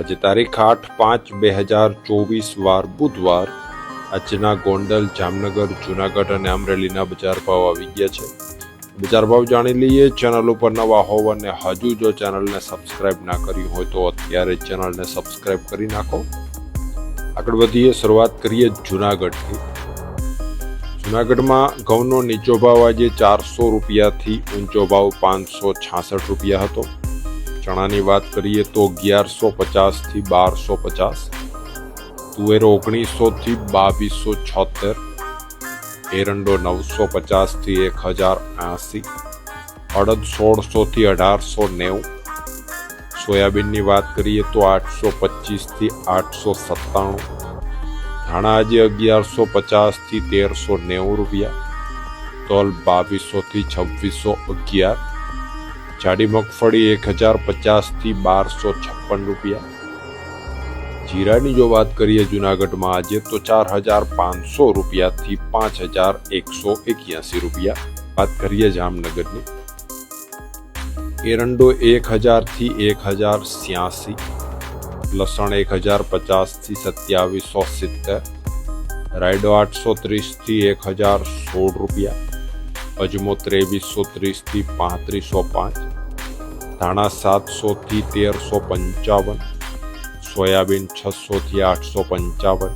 આજે તારીખ આઠ પાંચ બે હજાર ચોવીસ વાર બુધવાર આજના ગોંડલ, જામનગર, જુનાગઢ અને અમરેલીના બજાર ભાવ આવી ગયા છે. બજાર ભાવ જાણી લઈએ, ચેનલ ઉપર નવા હોવ અને હજુ જો ચેનલને સબસ્ક્રાઇબ ના કરી હોય તો અત્યારે ચેનલને સબસ્ક્રાઇબ કરી નાખો. આગળ વધીએ, શરૂઆત કરીએ જુનાગઢથી. જુનાગઢમાં ઘઉંનો નીચો ભાવ આજે ચારસો રૂપિયાથી ઊંચો ભાવ પાંચસો છાસઠ રૂપિયા હતો. ચણાની વાત કરીએ તો અગિયારસો પચાસથી બારસો પચાસ, તુવેરો ઓગણીસોથી બાવીસો છોતેર, એરંડો નવસો પચાસથી એક હજાર એંસી, અડદ સોળસોથી અઢારસો નેવું, સોયાબીનની વાત કરીએ તો આઠસો પચીસથી આઠસો સત્તાણું, ધાણા આજે અગિયારસો પચાસથી તેરસો નેવું રૂપિયા, તલ બાવીસોથી છવ્વીસો અગિયાર જાડી મગફળી એક હજાર પચાસથી બારસો છપ્પન રૂપિયા. જીરાની જો વાત કરીએ જુનાગઢમાં આજે, તો ચાર હજાર પાંચસો રૂપિયાથી પાંચ હજાર એકસો એક્યાસી રૂપિયા. વાત કરીએ જામનગરની. એરંડો એક હજારથી એક હજાર સ્યાસી. લસણ એક હજાર પચાસથી સત્યાવીસો સિત્તેર. રાયડો આઠસો ત્રીસથી એક હજાર સોળ રૂપિયા. અજમો ત્રેવીસો ત્રીસથી પાંત્રીસો પાંચ, ધાણા સાતસોથી તેરસો પંચાવન, સોયાબીન છસોથી આઠસો પંચાવન,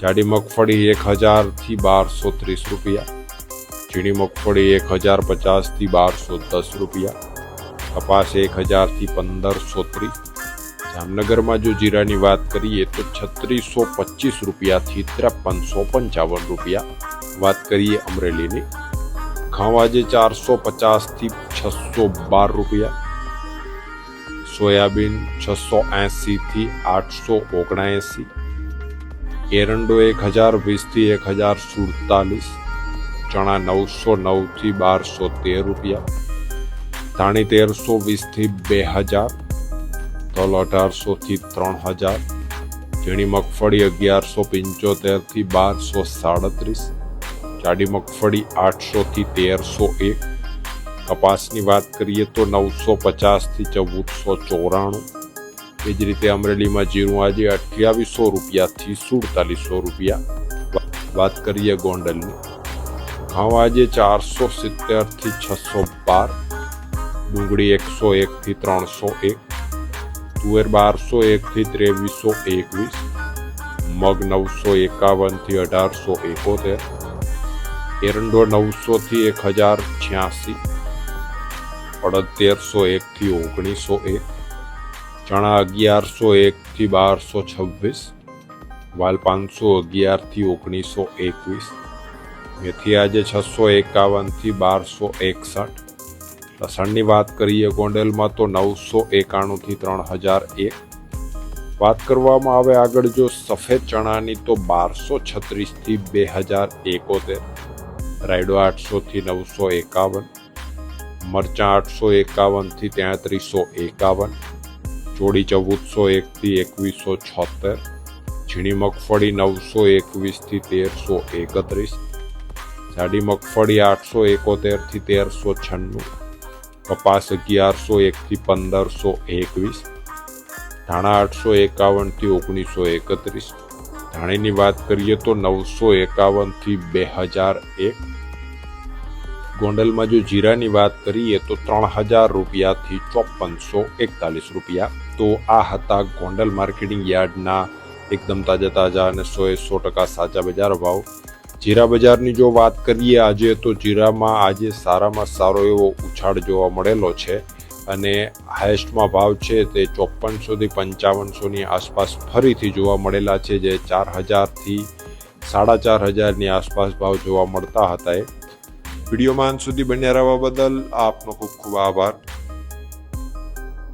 જાડી મગફળી એક હજારથી બારસો ત્રીસ રૂપિયા, ઝીણી મગફળી એક હજાર પચાસથી બારસો દસ રૂપિયા, કપાસ એક હજારથી પંદરસો ત્રીસ. જામનગરમાં જો જીરાની વાત કરીએ તો છત્રીસો પચીસ રૂપિયાથી ત્રેપનસો પંચાવન રૂપિયા. વાત કરીએ અમરેલીની. ઘઉં આજે ચારસો પચાસથી છસો બાર રૂપિયા. સોયાબીન છસો એંસીથી આઠસો ઓગણએંસી. એરંડો એક હજાર, વીસથી એક હજાર સુડતાલીસ. ચણા નવસો નવથી બારસો તેર રૂપિયા. ધાણી તેરસો વીસથી બે હજાર. તલ અઢારસોથી ત્રણ હજાર. ઝીણી મગફળી અગિયારસો પંચોતેરથી બારસો સાડત્રીસ. જાડી મગફળી આઠસોથી તેરસો એક. કપાસની વાત કરીએ તો નવસો પચાસથી ચૌદસો ચોરાણું. એ જ રીતે અમરેલીમાં જીરું આજે અઠ્યાવીસો રૂપિયાથી સુડતાલીસો રૂપિયા. વાત કરીએ ગોંડલની. ઘઉં આજે ચારસો સિત્તેરથી છસો બાર. ડુંગળી એકસો એકથી ત્રણસો એક. તુવેર બારસો એકથી ત્રેવીસો એકવીસ. મગ નવસો એકાવનથી અઢારસો એકોતેર. એરંડો નવસોથી એક હજાર છ્યાસી અડદ તેરસો એકથી ઓગણીસો એક, ચણા અગિયારસો એકથી બારસો છવ્વીસ વાલ પાંચસો અગિયારથી ઓગણીસો એકવીસ મેથી આજે છસો એકાવનથી બારસો એકસઠ, લસણની વાત કરીએ ગોંડલમાં તો નવસો એકાણુંથી ત્રણ હજાર એક. વાત કરવામાં આવે આગળ જો સફેદ ચણાની તો બારસો છત્રીસથી બે હજાર એકોતેર. રાયડો આઠસોથી નવસો એકાવન, મરચાં આઠસો એકાવનથી તેત્રીસો એકાવન ચોડી ચૌદસો એકથી એકવીસો છોતેર, ઝીણી મગફળી નવસો એકવીસથી તેરસો એકત્રીસ, જાડી મગફળી આઠસો એકોતેરથી તેરસો છન્નું, કપાસ અગિયારસો એકથી પંદરસો એકવીસ, ધાણા આઠસો એકાવનથી ઓગણીસો એકત્રીસ ધાણીની વાત કરીએ તો નવસો એકાવનથી બે હજાર એક. ગોંડલમાં જો જીરાની વાત કરીએ તો ત્રણ હજાર રૂપિયાથી ચોપનસો એકતાલીસ રૂપિયા. તો આ હતા ગોંડલ માર્કેટિંગ યાર્ડના એકદમ તાજા તાજા અને સો એ સો ટકા સાચા બજાર ભાવ. જીરા બજારની જો વાત કરીએ આજે તો જીરામાં આજે સારામાં સારો એવો ઉછાળ જોવા મળેલો છે. અને હાઈએસ્ટમાં ભાવ છે તે ચોપનસોથી પંચાવનસોની આસપાસ ફરીથી જોવા મળેલા છે, જે ચાર હજારથી સાડા ચાર હજારની આસપાસ ભાવ જોવા મળતા હતા એ. વિડીયોમાં સુધી બન્યા રહેવા બદલ આપનો ખૂબ ખૂબ આભાર.